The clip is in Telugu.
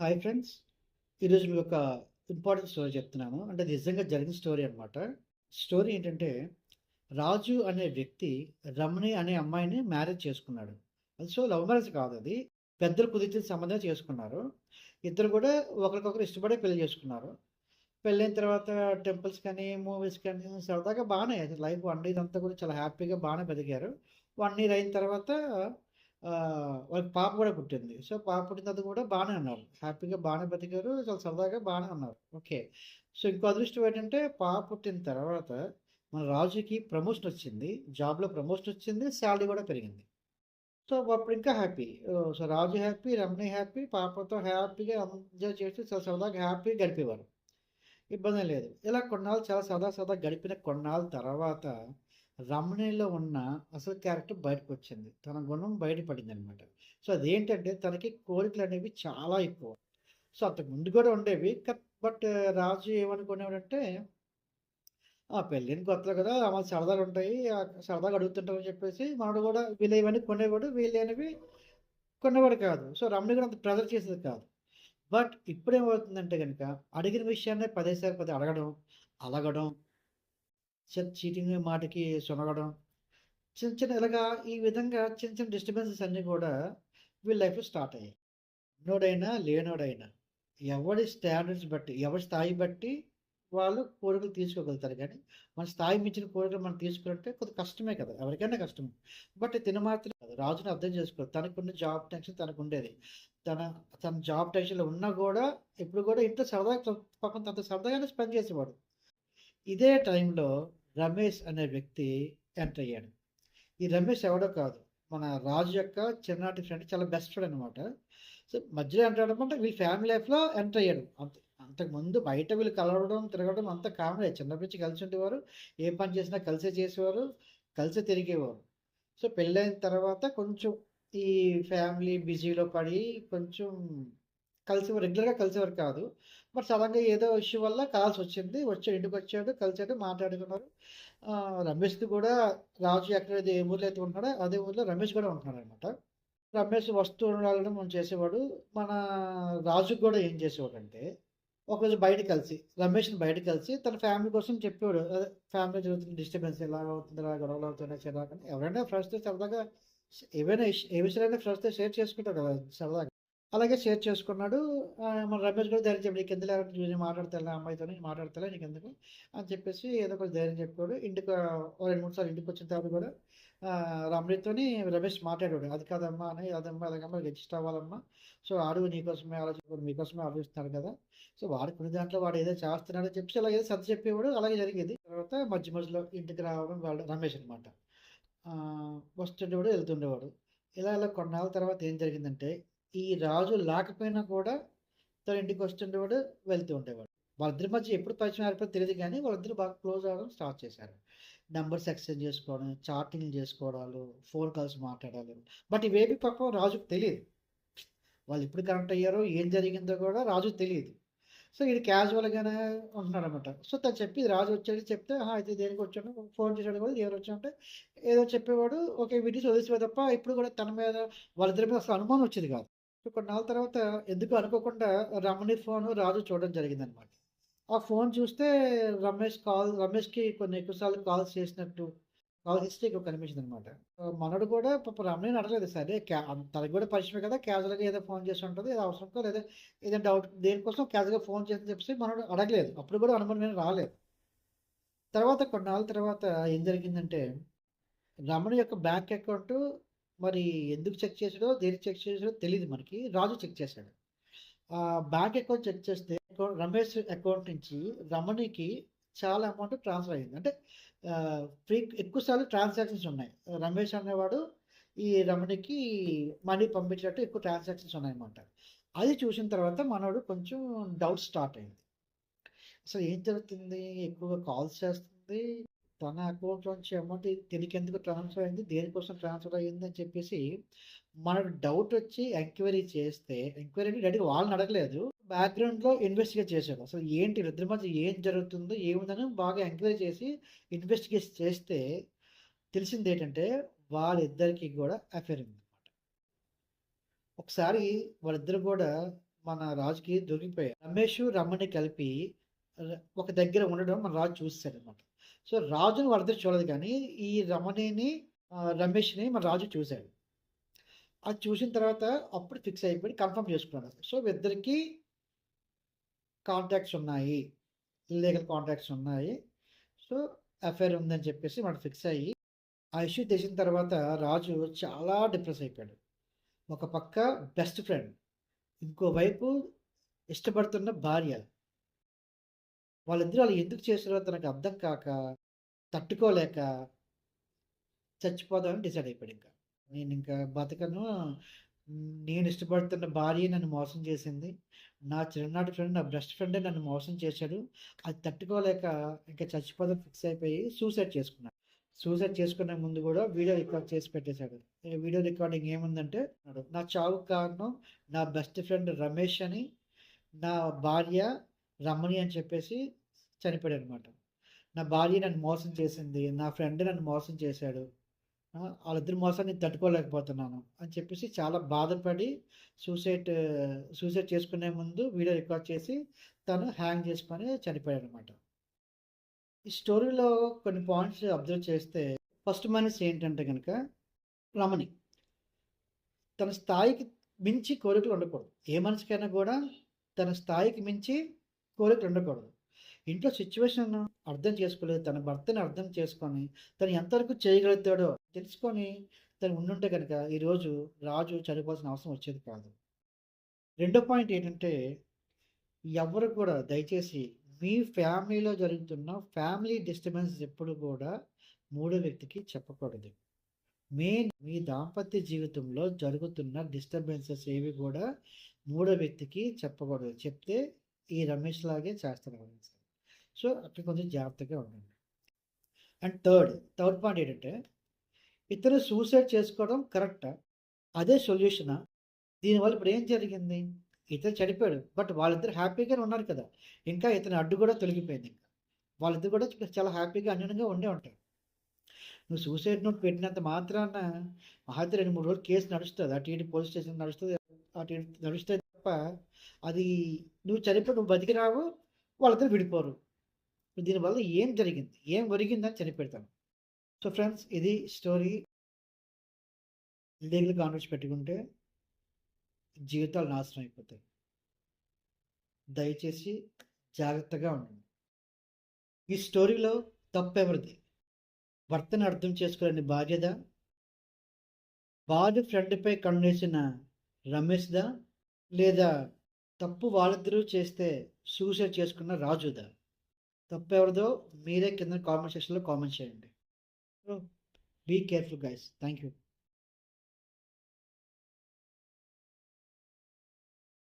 Hi friends. ఈరోజు మీకు ఒక ఇంపార్టెంట్ స్టోరీ చెప్తున్నాను. అంటే నిజంగా జరిగిన స్టోరీ అనమాట. స్టోరీ ఏంటంటే, రాజు అనే వ్యక్తి రమణి అనే అమ్మాయిని మ్యారేజ్ చేసుకున్నాడు. అది సో, లవ్ మ్యారేజ్ కాదు అది పెద్దలు కుదిర్చిన సంబంధం చేసుకున్నారు. ఇద్దరు కూడా ఒకరికొకరు ఇష్టపడే పెళ్ళి చేసుకున్నారు. పెళ్ళైన తర్వాత టెంపుల్స్ కానీ, మూవీస్ కానీ సరదాగా బాగానే లైఫ్ వన్ ఇదంతా కూడా చాలా హ్యాపీగా బాగానే బతికారు. వన్ ఇయర్ అయిన తర్వాత వాళ్ళకి పాప కూడా పుట్టింది. సో, పాప పుట్టిన తర్వాత కూడా బాగానే ఉన్నారు. హ్యాపీగా బాగానే బతికారు. చాలా సరదాగా బాగానే ఉన్నారు. ఓకే. సో, ఇంకో అదృష్టం ఏంటంటే పాప పుట్టిన తర్వాత మన రాజుకి ప్రమోషన్ వచ్చింది. జాబ్‌లో ప్రమోషన్ వచ్చింది. శాలరీ కూడా పెరిగింది. సో, అప్పుడు ఇంకా happy. So, Raju happy, Ramani happy, పాపతో హ్యాపీగా ఎంజాయ్ చేసి చాలా సరదాగా హ్యాపీగా గడిపేవారు. ఇబ్బంది లేదు. ఇలా కొన్నాళ్ళు చాలా సదా సదా గడిపిన కొన్నాళ్ళ తర్వాత రమణిలో ఉన్న అసలు క్యారెక్టర్ బయటకొచ్చింది. తన గుణం బయట పడిందనమాట. సో, అదేంటంటే తనకి కోరికలు అనేవి చాలా ఎక్కువ. సో, అంతకు ముందు కూడా ఉండేవి. బట్ రాజు ఏమనుకునేవాడంటే ఆ! పెళ్ళిని కొత్తలు కదా! మన సరదాలు ఉంటాయి సరదాగా అడుగుతుంటామని చెప్పేసి మనడు కూడా వీళ్ళేవన్నీ కొనేవాడు. వీళ్ళేనివి కొనేవాడు కాదు. సో, రమణి కూడా అంత ప్రెజర్ చేసేది కాదు. బట్ ఇప్పుడేమవుతుందంటే కనుక అడిగిన విషయాన్నే పదేసారి పదే అడగడం, అలగడం, చీటింగ్ మాటకి సొనగడం, చిన్న చిన్న ఇలాగా ఈ విధంగా చిన్న చిన్న డిస్టర్బెన్సెస్ అన్నీ కూడా వీళ్ళ లైఫ్‌లో స్టార్ట్ అయ్యాయి. ఉన్నోడైనా, లేనోడైనా ఎవరి స్టాండర్డ్స్ బట్టి, ఎవరి స్థాయి బట్టి వాళ్ళు కోరికలు తీసుకోగలుగుతారు కానీ మన స్థాయి మించిన కోరికలు మనం తీసుకోవాలంటే కొద్ది కష్టమే కదా! ఎవరికైనా కష్టం బట్ తిను మాత్రం రాజుని అర్థం చేసుకోవాలి తనకున్న జాబ్ టెన్షన్ తనకు ఉండేది తన తన జాబ్ టెన్షన్‌లో ఉన్నా కూడా ఇప్పుడు కూడా ఇంట్లో సరదాగా పక్కన తనతో సరదాగానే స్పెండ్ చేసేవాడు. ఇదే టైంలో రమేష్ అనే వ్యక్తి ఎంటర్ అయ్యాడు. ఈ రమేష్ ఎవడో కాదు. మన రాజు యొక్క చిన్ననాటి ఫ్రెండ్ చాలా బెస్ట్ ఫ్రెండ్ అనమాట. సో, మధ్యలో ఎంటర్ అవ్వడం అంటే వీళ్ళ ఫ్యామిలీ లైఫ్‌లో ఎంటర్ అయ్యాడు. అంతే. అంతకుముందు బయట వీళ్ళు కలవడం, తిరగడం అంత కామనే. చిన్నప్పటి నుంచి కలిసి ఉండేవారు. ఏ పని చేసినా కలిసే చేసేవారు. కలిసే తిరిగేవారు. సో, పెళ్ళైన తర్వాత కొంచెం ఈ ఫ్యామిలీ బిజీలో పడి కొంచెం కలిసి రెగ్యులర్‌గా కలిసేవారు కాదు. బట్ సడన్గా ఏదో ఇష్యూ వల్ల కాల్స్ వచ్చింది వచ్చాడు ఇంటికొచ్చాడు. కలిసాడు. మాట్లాడుకున్నారు. రమేష్ రమేష్‌ది కూడా రాజు ఎక్కడ ఏ ఊర్లో అయితే ఉంటున్నాడో అదే ఊర్లో రమేష్ కూడా ఉంటున్నాడనమాట. రమేష్ వస్తూ ఉండాలని మనం చేసేవాడు. మన రాజుకి కూడా ఏం చేసేవాడంటే ఒకరోజు బయట కలిసి రమేష్‌ని బయట కలిసి తన ఫ్యామిలీ కోసం చెప్పేవాడు. అదే ఫ్యామిలీ జరుగుతున్న డిస్టర్బెన్స్ ఎలా అవుతుంది, ఇలా గొడవలు అవుతున్నాయి చిరాకని. ఎవరైనా ఫ్రెండ్స్‌తో సరదాగా ఏవైనా ఏ విషయాలైనా ఫ్రెండ్స్‌తో షేర్ చేసుకుంటారు కదా! సరదాగా. అలాగే షేర్ చేసుకున్నాడు. మన రమేష్ కూడా ధైర్యం చెప్పాడు. ఎందుకు నేను మాట్లాడతానులే అమ్మాయితో మాట్లాడతా నీకు ఎందుకు అని చెప్పేసి ఏదో కొంచెం ధైర్యం చెప్పాడు. ఇంటికి ఓ 2, 3 సార్లు ఇంటికొచ్చిన తర్వాత కూడా రమణితోని రమేష్ మాట్లాడాడు. "అది కాదమ్మా" అని, "అదమ్మా, అదమ్మా అడ్జస్ట్ అవ్వాలమ్మా. సో, ఆడు నీకోసమే ఆలోచించాడు. మీకోసమే ఆలోచిస్తున్నాడు కదా! సో, వాడు కొన్ని దాంట్లో వాడు ఏదో చేస్తున్నాడని" చెప్పి అలా ఏదో సర్ది చెప్పేవాడు. అలాగే జరిగేది. తర్వాత మధ్య మధ్యలో ఇంటికి రావడం వాడు రమేష్ అనమాట. వస్తుండేవాడు, వెళ్తుండేవాడు. ఇలా ఇలా కొన్నాళ్ళ తర్వాత ఏం జరిగిందంటే ఈ రాజు లేకపోయినా కూడా తన ఇంటికి వస్తుండేవాడు, వెళ్తూ ఉండేవాడు. వాళ్ళిద్దరి మధ్య ఎప్పుడు పరిచయం ఏర్పడి తెలియదు కానీ వాళ్ళిద్దరు బాగా క్లోజ్ అవ్వడం స్టార్ట్ చేశారు. నెంబర్స్ ఎక్స్‌చేంజ్ చేసుకోవడం, చాటింగ్ చేసుకోవడాలు, ఫోన్ కాల్స్ మాట్లాడాలి బట్ ఇవేవి పాపం రాజుకి వాళ్ళు ఎప్పుడు కనెక్ట్ అయ్యారో, ఏం జరిగిందో కూడా రాజుకు తెలియదు సో, ఇది క్యాజువల్‌గానే ఉంటున్నాడనమాట. సో, తను చెప్పి రాజు వచ్చాడు చెప్తే, అయితే దేనికి వచ్చాడు ఫోన్ చేశాడు కూడా "ఎవరొచ్చావంటే" ఏదో చెప్పేవాడు. ఓకే. వీటిని వదిలేసేవాడు తప్ప ఇప్పుడు కూడా తన మీద వాళ్ళిద్దరి మీద అసలు అనుమానం వచ్చేది కాదు. సో, కొన్నాళ్ళ తర్వాత ఎందుకు అనుకోకుండా రమణి ఫోను రాజు చూడడం జరిగిందనమాట. ఆ ఫోన్ చూస్తే రమేష్ కాల్ రమేష్‌కి కొన్ని ఎక్కువ సార్లు కాల్స్ చేసినట్టు కాల్ హిస్టరీ ఎక్కువ కనిపించింది అనమాట మనోడు కూడా పాప రమణిని అడగలేదు. సరే తనకి కూడా పరిచయమే కదా! క్యాజువల్‌గా ఏదో ఫోన్ చేసి ఉంటుంది ఏదో అవసరంకో లేదా ఏదైనా డౌట్ దేనికోసం క్యాజువల్‌గా ఫోన్ చేసి చెప్పేసి మనడు అడగలేదు. అప్పుడు కూడా అనుమానం నేను రాలేదు. తర్వాత కొన్నాళ్ళ తర్వాత ఏం జరిగిందంటే రమణి యొక్క బ్యాంక్ అకౌంట్ మరి ఎందుకు చెక్ చేసాడో, దేనికి చెక్ చేసాడో తెలియదు మనకి. రాజు చెక్ చేశాడు. బ్యాంక్ అకౌంట్ చెక్ చేస్తే రమేష్ అకౌంట్ నుంచి రమణికి చాలా అమౌంట్ ట్రాన్స్‌ఫర్ అయింది. అంటే ఫ్రీ ఎక్కువసార్లు ట్రాన్సాక్షన్స్ ఉన్నాయి. రమేష్ అనేవాడు ఈ రమణికి మనీ పంపించినట్టు ఎక్కువ ట్రాన్సాక్షన్స్ ఉన్నాయన్నమాట. అది చూసిన తర్వాత మనోడు కొంచెం డౌట్ స్టార్ట్ అయింది. అసలు ఏం జరుగుతుంది? ఎక్కువగా కాల్స్ చేస్తుంది. తన అకౌంట్‌లోంచి అమౌంట్ తినకెందుకు ట్రాన్స్‌ఫర్ అయింది? దేనికోసం ట్రాన్స్‌ఫర్ అయ్యింది అని చెప్పేసి మనకు డౌట్ వచ్చి ఎంక్వైరీ చేస్తే ఎంక్వైరీ అంటే డైరెక్ట్‌గా వాళ్ళని అడగలేదు. బ్యాక్‌గ్రౌండ్‌లో ఇన్వెస్టిగేట్ చేశారు అసలు ఏంటి ఇద్దరి మధ్య ఏం జరుగుతుందో, ఏముందని బాగా ఎంక్వైరీ చేసి ఇన్వెస్టిగేట్ చేస్తే తెలిసింది ఏంటంటే వాళ్ళిద్దరికి కూడా అఫైర్ ఉందన్నమాట. ఒకసారి వాళ్ళిద్దరు కూడా మన రాజుకి దొరికిపోయారు రమేష్, రమణి కలిపి ఒక దగ్గర ఉండడం మన రాజు చూసేసాడనమాట. సో, రాజును వాళ్ళిద్దరు చూడలేదు కానీ, ఈ రమణిని రమేష్‌ని మన రాజు చూశాడు అది చూసిన తర్వాత అప్పుడు ఫిక్స్ అయిపోయి కన్ఫర్మ్ చేసుకున్నాడు. సో, ఇద్దరికి కాంటాక్ట్స్ ఉన్నాయి. లీగల్ కాంటాక్ట్స్ ఉన్నాయి. సో, అఫైర్ ఉందని చెప్పేసి మనం ఫిక్స్ అయ్యి, ఆ ఇష్యూ తెలిసిన తర్వాత రాజు చాలా డిప్రెస్ అయిపోయాడు. ఒక పక్క బెస్ట్ ఫ్రెండ్, ఇంకోవైపు ఇష్టపడుతున్న భార్య. వాళ్ళిద్దరూ వాళ్ళు ఎందుకు చేశారో తనకు అర్థం కాక, తట్టుకోలేక చచ్చిపోదామని డిసైడ్ అయిపోయిన ఇంకా నేను ఇంకా బతకను. నేను ఇష్టపడుతున్న భార్య నన్ను మోసం చేసింది. నా చిన్ననాటి ఫ్రెండ్, నా బెస్ట్ ఫ్రెండే నన్ను మోసం చేశాడు. అది తట్టుకోలేక ఇంకా చచ్చిపోదాం ఫిక్స్ అయిపోయి సూసైడ్ చేసుకున్నాడు. సూసైడ్ చేసుకునే ముందు కూడా వీడియో రికార్డ్ చేసి పెట్టేశాడు వీడియో రికార్డింగ్ ఏముందంటే, నా చావుకు కారణం నా బెస్ట్ ఫ్రెండ్ రమేష్ అని, నా భార్య రమణి అని చెప్పేసి చనిపోయాడు అనమాట నా భార్య నన్ను మోసం చేసింది. నా ఫ్రెండ్ నన్ను మోసం చేశాడు. వాళ్ళిద్దరి మోసాన్ని తట్టుకోలేకపోతున్నాను అని చెప్పేసి చాలా బాధపడి సూసైడ్ సూసైడ్ చేసుకునే ముందు వీడియో రికార్డ్ చేసి తను హ్యాంగ్ చేసుకొని చనిపోయాడనమాట. ఈ స్టోరీలో కొన్ని పాయింట్స్ అబ్జర్వ్ చేస్తే ఫస్ట్ మనిషి ఏంటంటే కనుక రమణి. తన స్థాయికి మించి కోరికలు ఉండకూడదు. ఏ మనిషికైనా కూడా తన స్థాయికి మించి కోరికలు ఉండకూడదు. ఇంట్లో సిచ్యువేషన్ అర్థం చేసుకోలేదు. తన భర్తని అర్థం చేసుకొని, తను ఎంతవరకు చేయగలుగుతాడో తెలుసుకొని తను ఉండుంటే కనుక ఈరోజు రాజు చనిపోవాల్సిన అవసరం వచ్చేది కాదు. రెండో పాయింట్ ఏంటంటే, ఎవ్వరు కూడా దయచేసి మీ ఫ్యామిలీలో జరుగుతున్న ఫ్యామిలీ డిస్టర్బెన్స్ ఎప్పుడు కూడా మూడో వ్యక్తికి చెప్పకూడదు. మెయిన్ మీ దాంపత్య జీవితంలో జరుగుతున్న డిస్టర్బెన్సెస్ ఏవి కూడా మూడో వ్యక్తికి చెప్పకూడదు. చెప్తే ఈ రమేష్ లాగే చేస్తారు సో, అక్కడ కొంచెం జాగ్రత్తగా ఉండండి. అండ్ థర్డ్, థర్డ్ పాయింట్ ఏంటంటే, ఇతను సూసైడ్ చేసుకోవడం కరెక్టా? అదే సొల్యూషనా? దీనివల్ల ఇప్పుడు ఏం జరిగింది? ఇతను చనిపోయాడు. బట్ వాళ్ళిద్దరు హ్యాపీగానే ఉన్నారు కదా! ఇంకా ఇతని అడ్డు కూడా తొలగిపోయింది ఇంకా వాళ్ళిద్దరు కూడా చాలా హ్యాపీగా అన్యోన్యంగా ఉండే ఉంటారు. నువ్వు సూసైడ్ నోట్ పెట్టినంత మాత్రాన మహాత్రి రెండు మూడు రోజులు కేసు నడుస్తుంది అటు ఇటు పోలీస్ స్టేషన్ నడుస్తుంది అటు ఇటు నడుస్తది తప్ప, అది నువ్వు చనిపోయి నువ్వు బతికి రావు. వాళ్ళిద్దరు విడిపోరు. దీనివల్ల ఏం జరిగింది? ఏం ఒరిగిందని చనిపెడతాను సో, ఫ్రెండ్స్ ఇది స్టోరీ. లీగల్ కాన్వర్స్ పెట్టుకుంటే జీవితాలు నాశనం అయిపోతాయి. దయచేసి జాగ్రత్తగా ఉండండి. ఈ స్టోరీలో తప్పెవరిది? భర్తను అర్థం చేసుకోలేని బాధ్యత భార్య ఫ్రెండ్‌పై కన్నేసిన రమేష్‌దా? లేదా తప్పు వాళ్ళిద్దరూ చేస్తే సూసైడ్ చేసుకున్న రాజుదా? తప్పెవరిదో మీరే కింద కామెంట్ సెక్షన్‌లో కామెంట్ చేయండి. Be careful guys. Thank you.